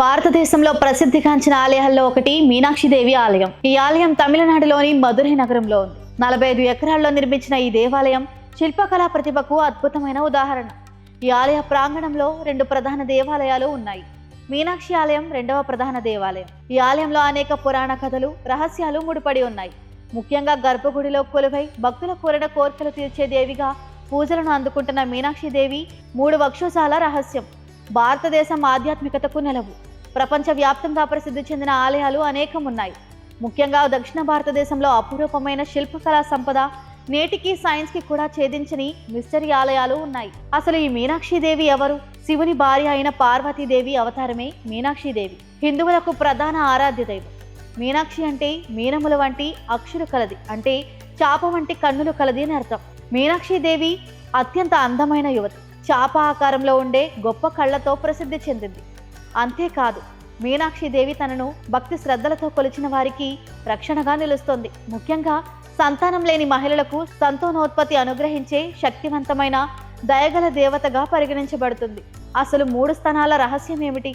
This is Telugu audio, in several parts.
భారతదేశంలో ప్రసిద్ధిగాంచిన ఆలయాల్లో ఒకటి మీనాక్షిదేవి ఆలయం. ఈ ఆలయం తమిళనాడులోని మధురై నగరంలో ఉంది. నలభై ఐదు ఎకరాల్లో నిర్మించిన ఈ దేవాలయం శిల్పకళా ప్రతిభకు అద్భుతమైన ఉదాహరణ. ఈ ఆలయ ప్రాంగణంలో రెండు ప్రధాన దేవాలయాలు ఉన్నాయి. మీనాక్షి ఆలయం రెండవ ప్రధాన దేవాలయం. ఈ ఆలయంలో అనేక పురాణ కథలు రహస్యాలు ముడిపడి ఉన్నాయి. ముఖ్యంగా గర్భగుడిలో కొలువై భక్తుల కోరిన కోరికలు తీర్చే దేవిగా పూజలను అందుకుంటున్న మీనాక్షి దేవి మూడు వక్షోజాల రహస్యం. భారతదేశం ఆధ్యాత్మికతకు నెలవు. ప్రపంచవ్యాప్తంగా ప్రసిద్ధి చెందిన ఆలయాలు అనేకం ఉన్నాయి ముఖ్యంగా దక్షిణ భారతదేశంలో అపురూపమైన శిల్పకళా సంపద నేటికి సైన్స్కి కూడా ఛేదించని మిస్టరీ ఆలయాలు ఉన్నాయి. అసలు ఈ మీనాక్షిదేవి ఎవరు? శివుని భార్య అయిన పార్వతీదేవి అవతారమే మీనాక్షిదేవి. హిందువులకు ప్రధాన ఆరాధ్య దైవం. మీనాక్షి అంటే మీనముల వంటి అక్షులు కలది అంటే చాప వంటి కన్నులు కలది అని అర్థం. మీనాక్షిదేవి అత్యంత అందమైన యువతి. చాప ఆకారంలో ఉండే గొప్ప కళ్ళతో ప్రసిద్ధి చెందింది. అంతేకాదు మీనాక్షిదేవి తనను భక్తి శ్రద్ధలతో కొలిచిన వారికి రక్షణగా నిలుస్తుంది. ముఖ్యంగా సంతానం లేని మహిళలకు సంతానోత్పత్తి అనుగ్రహించే శక్తివంతమైన దయగల దేవతగా పరిగణించబడుతుంది. అసలు మూడు స్థానాల రహస్యం ఏమిటి?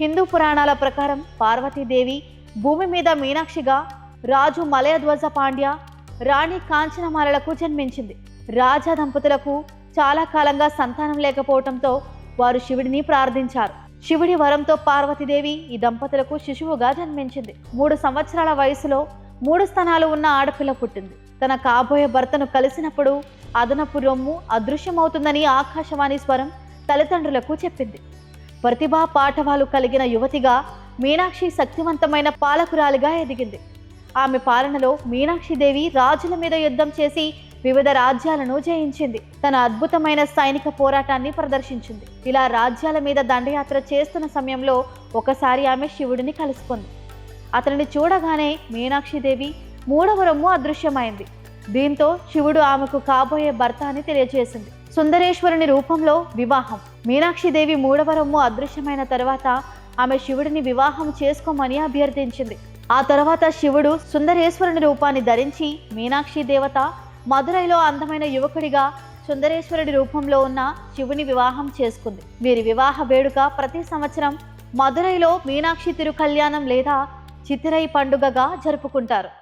హిందూ పురాణాల ప్రకారం పార్వతీదేవి భూమి మీద మీనాక్షిగా రాజు మలయధ్వజ పాండ్య రాణి కాంచనమాలలకు జన్మించింది. రాజా దంపతులకు చాలా కాలంగా సంతానం లేకపోవడంతో వారు శివుడిని ప్రార్థించారు. శివుడి వరంతో పార్వతీదేవి ఈ దంపతులకు శిశువుగా జన్మించింది. మూడు సంవత్సరాల వయసులో మూడు స్థానాలు ఉన్న ఆడపిల్ల పుట్టింది. తన కాబోయే భర్తను కలిసినప్పుడు అదనపు రొమ్ము అదృశ్యమవుతుందని ఆకాశవాణి స్వరం తల్లిదండ్రులకు చెప్పింది. ప్రతిభా పాఠవాలు కలిగిన యువతిగా మీనాక్షి శక్తివంతమైన పాలకురాలిగా ఎదిగింది. ఆమె పాలనలో మీనాక్షిదేవి రాజుల మీద యుద్ధం చేసి వివిధ రాజ్యాలను జయించింది. తన అద్భుతమైన సైనిక పోరాటాన్ని ప్రదర్శించింది. ఇలా రాజ్యాల మీద దండయాత్ర చేస్తున్న సమయంలో ఒకసారి ఆమె శివుడిని కలుసుకుంది. అతనిని చూడగానే మీనాక్షిదేవి మూడవ రొమ్ము అదృశ్యమైంది. దీంతో శివుడు ఆమెకు కాబోయే భర్త అని తెలియజేసింది. సుందరేశ్వరుని రూపంలో వివాహం. మీనాక్షిదేవి మూడవ రొమ్ము అదృశ్యమైన తర్వాత ఆమె శివుడిని వివాహం చేసుకోమని అభ్యర్థించింది. ఆ తర్వాత శివుడు సుందరేశ్వరుని రూపాన్ని ధరించి మీనాక్షి దేవత మదురైలో అందమైన యువకుడిగా సుందరేశ్వరుడి రూపంలో ఉన్న శివుని వివాహం చేసుకుంది. వీరి వివాహ వేడుక ప్రతి సంవత్సరం మదురైలో మీనాక్షి తిరు కళ్యాణం లేదా చితిరై పండుగగా జరుపుకుంటారు.